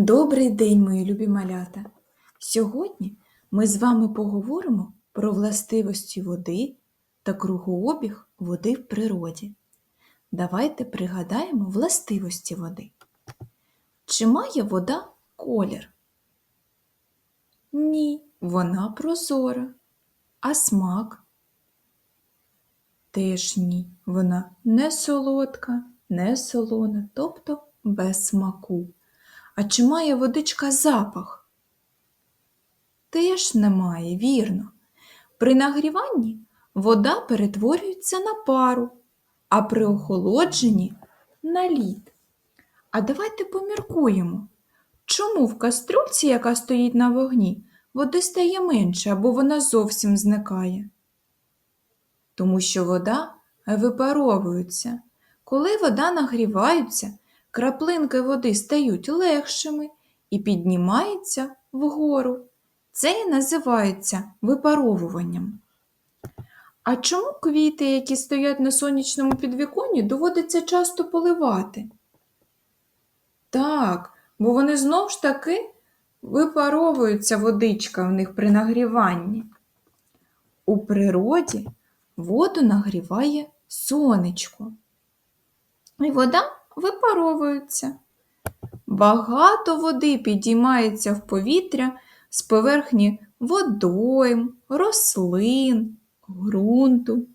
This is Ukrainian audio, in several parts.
Добрий день, мої любі малята! Сьогодні ми з вами поговоримо про властивості води та кругообіг води в природі. Давайте пригадаємо властивості води. Чи має вода колір? Ні, вона прозора. А смак? Теж ні, вона не солодка, не солона, тобто без смаку. А чи має водичка запах? Теж немає, вірно. При нагріванні вода перетворюється на пару, а при охолодженні на лід. А давайте поміркуємо, чому в каструльці, яка стоїть на вогні, води стає менше або вона зовсім зникає? Тому що вода випаровується. Коли вода нагрівається, краплинки води стають легшими і піднімаються вгору. Це і називається випаровуванням. А чому квіти, які стоять на сонячному підвіконні, доводиться часто поливати? Так, бо вони знов ж таки випаровуються водичка в них при нагріванні. У природі воду нагріває сонечко. І вода випаровується. Багато води підіймається в повітря з поверхні водойм, рослин, ґрунту.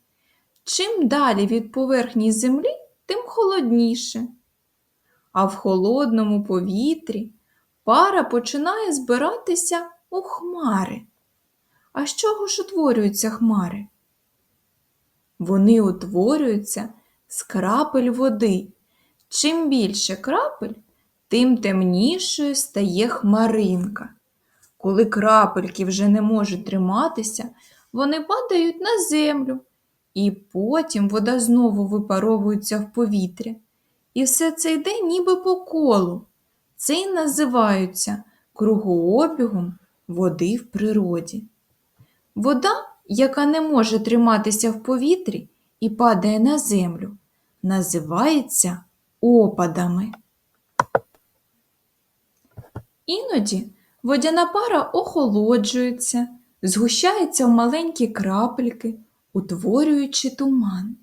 Чим далі від поверхні землі, тим холодніше. А в холодному повітрі пара починає збиратися у хмари. А з чого ж утворюються хмари? Вони утворюються з крапель води. Чим більше крапель, тим темнішою стає хмаринка. Коли крапельки вже не можуть триматися, вони падають на землю, і потім вода знову випаровується в повітря. І все це йде ніби по колу. Це й називаються кругообігом води в природі. Вода, яка не може триматися в повітрі і падає на землю, називається опадами. Іноді водяна пара охолоджується, згущається в маленькі крапельки, утворюючи туман.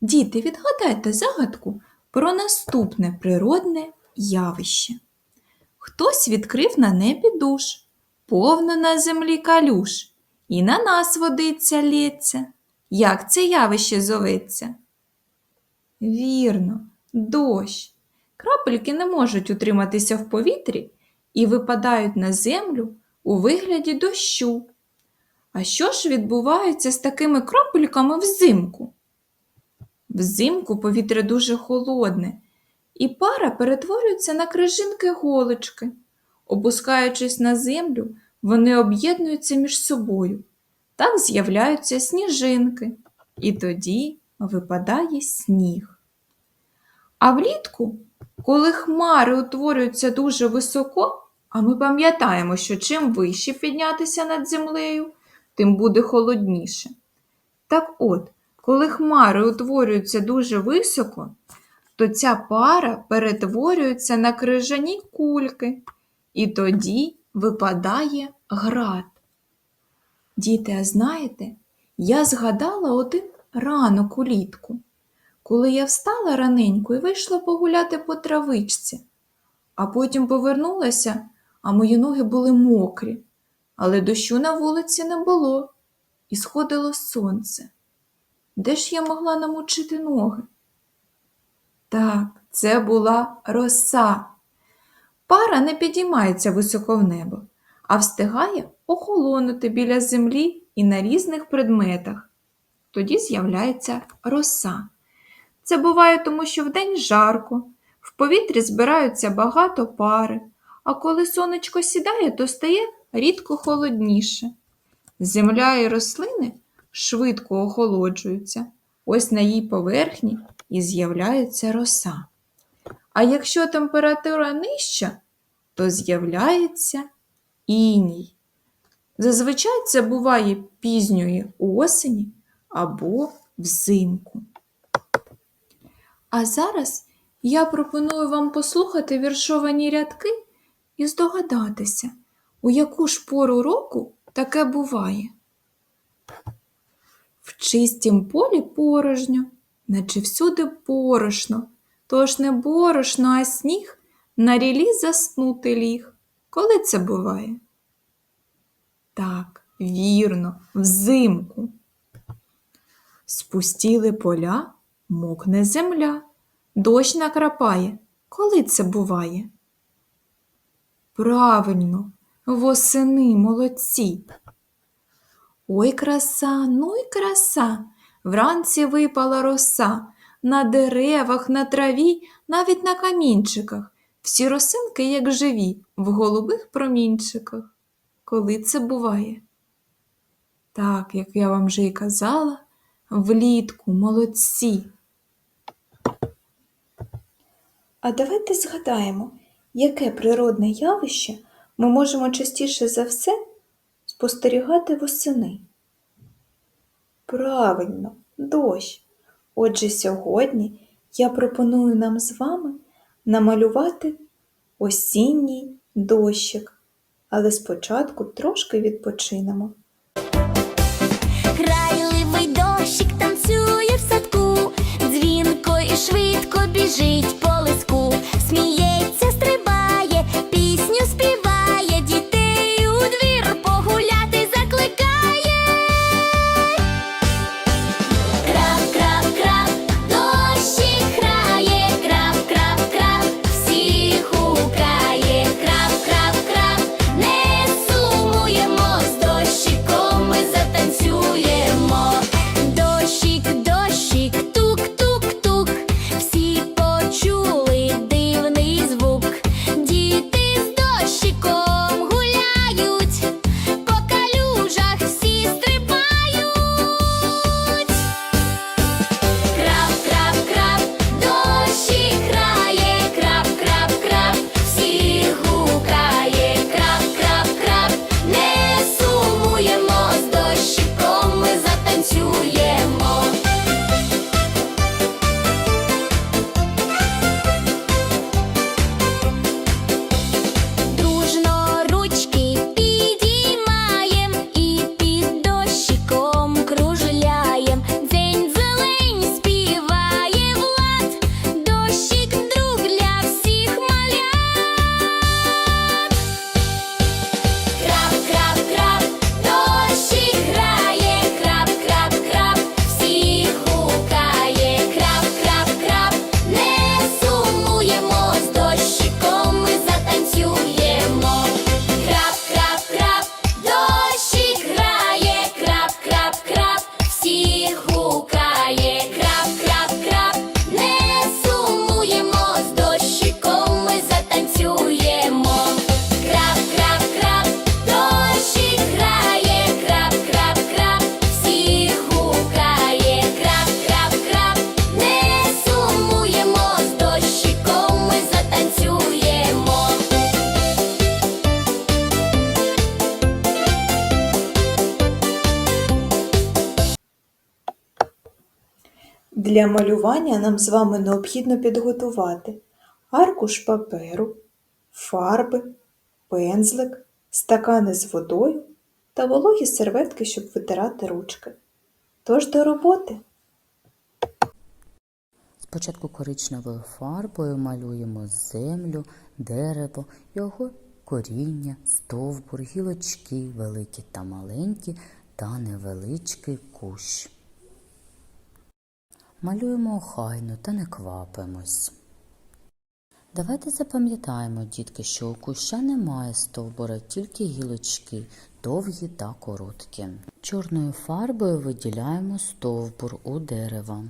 Діти, відгадайте загадку про наступне природне явище. Хтось відкрив на небі душ, повно на землі калюш, і на нас водиця лється. Як це явище зоветься? Вірно, дощ. Крапельки не можуть утриматися в повітрі і випадають на землю у вигляді дощу. А що ж відбувається з такими крапельками взимку? Взимку повітря дуже холодне, і пара перетворюється на крижинки голочки. Опускаючись на землю, вони об'єднуються між собою. Так з'являються сніжинки, і тоді випадає сніг. А влітку, коли хмари утворюються дуже високо, а ми пам'ятаємо, що чим вище піднятися над землею, тим буде холодніше. Так от, коли хмари утворюються дуже високо, то ця пара перетворюється на крижані кульки, і тоді випадає град. Діти, а знаєте, я згадала один ранок улітку, коли я встала раненько і вийшла погуляти по травичці, а потім повернулася, а мої ноги були мокрі, але дощу на вулиці не було, і сходило сонце. Де ж я могла намочити ноги? Так, це була роса. Пара не підіймається високо в небо, а встигає охолонути біля землі і на різних предметах. Тоді з'являється роса. Це буває тому, що вдень жарко, в повітрі збираються багато пари, а коли сонечко сідає, то стає рідко холодніше. Земля і рослини швидко охолоджуються, ось на їй поверхні і з'являється роса. А якщо температура нижча, то з'являється іній. Зазвичай це буває пізньої осені або взимку. А зараз я пропоную вам послухати віршовані рядки і здогадатися, у яку ж пору року таке буває. В чистім полі порожньо, наче всюди порошно, тож не борошно, а сніг на рілі заснути ліг. Коли це буває? Так, вірно, взимку. Спустіли поля, мокне земля, дощ накрапає. Коли це буває? Правильно, восени молодці. Ой, краса, ну й краса. Вранці випала роса, на деревах, на траві, навіть на камінчиках. Всі росинки, як живі, в голубих промінчиках. Коли це буває? Так, як я вам вже і казала, влітку молодці. А давайте згадаємо, яке природне явище ми можемо частіше за все спостерігати восени. Правильно, дощ. Отже, сьогодні я пропоную нам з вами намалювати осінній дощик. Але спочатку трошки відпочинемо. Для малювання нам з вами необхідно підготувати аркуш паперу, фарби, пензлик, стакани з водою та вологі серветки, щоб витирати ручки. Тож до роботи. Спочатку коричневою фарбою малюємо землю, дерево, його коріння, стовбур, гілочки, великі та маленькі та невеличкий кущ. Малюємо охайно та не квапимось. Давайте запам'ятаємо, дітки, що у куща немає стовбура, тільки гілочки, довгі та короткі. Чорною фарбою виділяємо стовбур у дерева.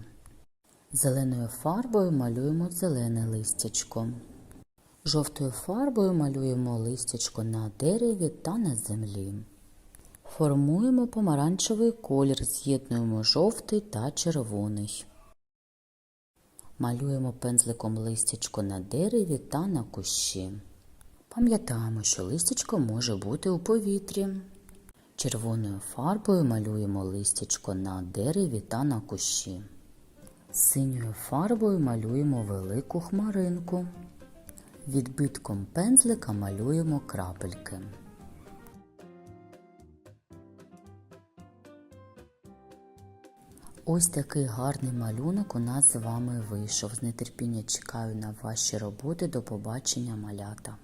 Зеленою фарбою малюємо зелене листячко. Жовтою фарбою малюємо листячко на дереві та на землі. Формуємо помаранчевий колір, з'єднуємо жовтий та червоний. Малюємо пензликом листячко на дереві та на кущі. Пам'ятаємо, що листячко може бути у повітрі. Червоною фарбою малюємо листячко на дереві та на кущі. Синьою фарбою малюємо велику хмаринку. Відбитком пензлика малюємо крапельки. Ось такий гарний малюнок у нас з вами вийшов. З нетерпіння чекаю на ваші роботи. До побачення, малята!